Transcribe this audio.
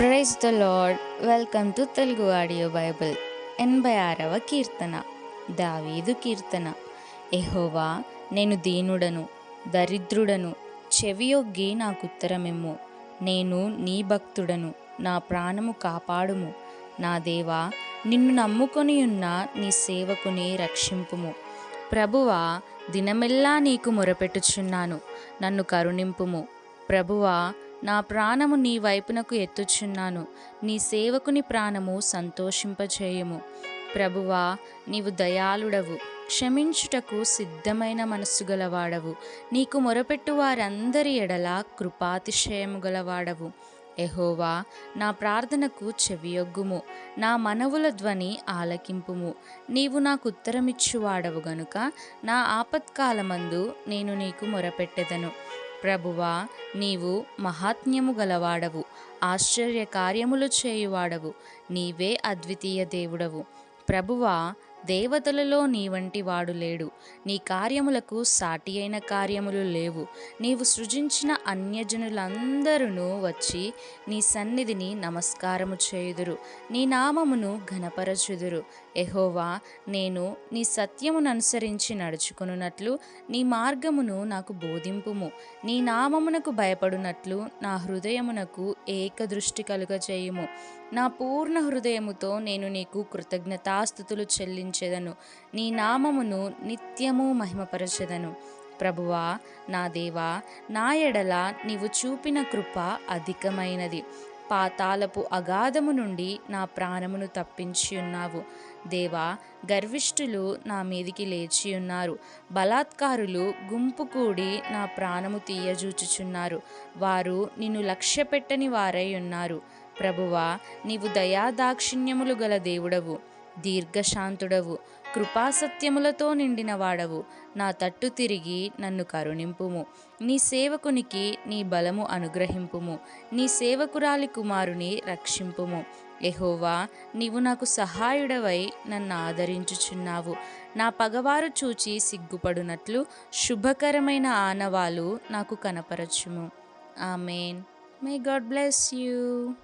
Praise the lord welcome to Telugu audio Bible ఎనభై ఆరవ కీర్తన. దావీదు కీర్తన. ఎహోవా నేను దీనుడను దరిద్రుడను చెవియొగ్గి నాకు నేను నీ భక్తుడను నా ప్రాణము కాపాడుము. నా దేవా నిన్ను నమ్ముకొని ఉన్న నీ సేవకుని రక్షింపుము. ప్రభువా దినమెల్లా నీకు మొరపెట్టుచున్నాను. నన్ను కరుణింపుము. ప్రభువా నా ప్రాణము నీ వైపునకు ఎత్తుచున్నాను. నీ సేవకుని ప్రాణము సంతోషింపచేయుము ప్రభువా నీవు దయాళుడవు. క్షమించుటకు సిద్ధమైన మనస్సు గలవాడవు. నీకు మొరపెట్టు వారందరి ఎడల కృపాతిశయము గలవాడవు. ఎహోవా నా ప్రార్థనకు చెవియొగ్గుము. నా మనవుల ధ్వని ఆలకింపుము. నీవు నాకు ఉత్తరమిచ్చువాడవు గనుక నా ఆపత్కాలమందు నేను నీకు మొరపెట్టెదను. ప్రభువా నీవు మహాత్మ్యము గలవాడవు ఆశ్చర్య కార్యములు చేయువాడవు నీవే అద్వితీయ దేవుడవు. ప్రభువా దేవతలలో నీ వంటి వాడు లేడు. నీ కార్యములకు సాటి అయిన కార్యములు లేవు. నీవు సృజించిన అన్యజనులందరూ వచ్చి నీ సన్నిధిని నమస్కారము చేయుదురు. నీ నామమును ఘనపరచుదురు. ఎహోవా నేను నీ సత్యమును అనుసరించి నడుచుకున్నట్లు నీ మార్గమును నాకు బోధింపుము. నీ నామమునకు భయపడునట్లు నా హృదయమునకు ఏకదృష్టి కలుగచేయుము నా పూర్ణ హృదయముతో నేను నీకు కృతజ్ఞతాస్థుతులు చెల్లించెదను నీ నామమును నిత్యము మహిమపరచెదను. ప్రభువా నా దేవా నా ఎడల నీవు చూపిన కృప అధికమైనది. పాతాలపు అగాధము నుండి నా ప్రాణమును తప్పించి ఉన్నావు దేవా గర్విష్ఠులు నా మీదికి లేచి ఉన్నారు బలాత్కారులు గుంపు కూడి నా ప్రాణము తీయజూచుచున్నారు. వారు నిన్ను లక్ష్యపెట్టని వారై ఉన్నారు. ప్రభువా నీవు దయాదాక్షిణ్యములు గల దేవుడవు. దీర్ఘశాంతుడవు. కృపాసత్యములతో నిండిన వాడవు నా తట్టు తిరిగి నన్ను కరుణింపుము. నీ సేవకునికి నీ బలము అనుగ్రహింపుము. నీ సేవకురాలి కుమారుని రక్షింపుము. ఎహోవా నీవు నాకు సహాయుడవై నన్ను ఆదరించుచున్నావు. నా పగవారు చూచి సిగ్గుపడునట్లు శుభకరమైన ఆనవాలు నాకు కనపరచుము. Amen. May God bless you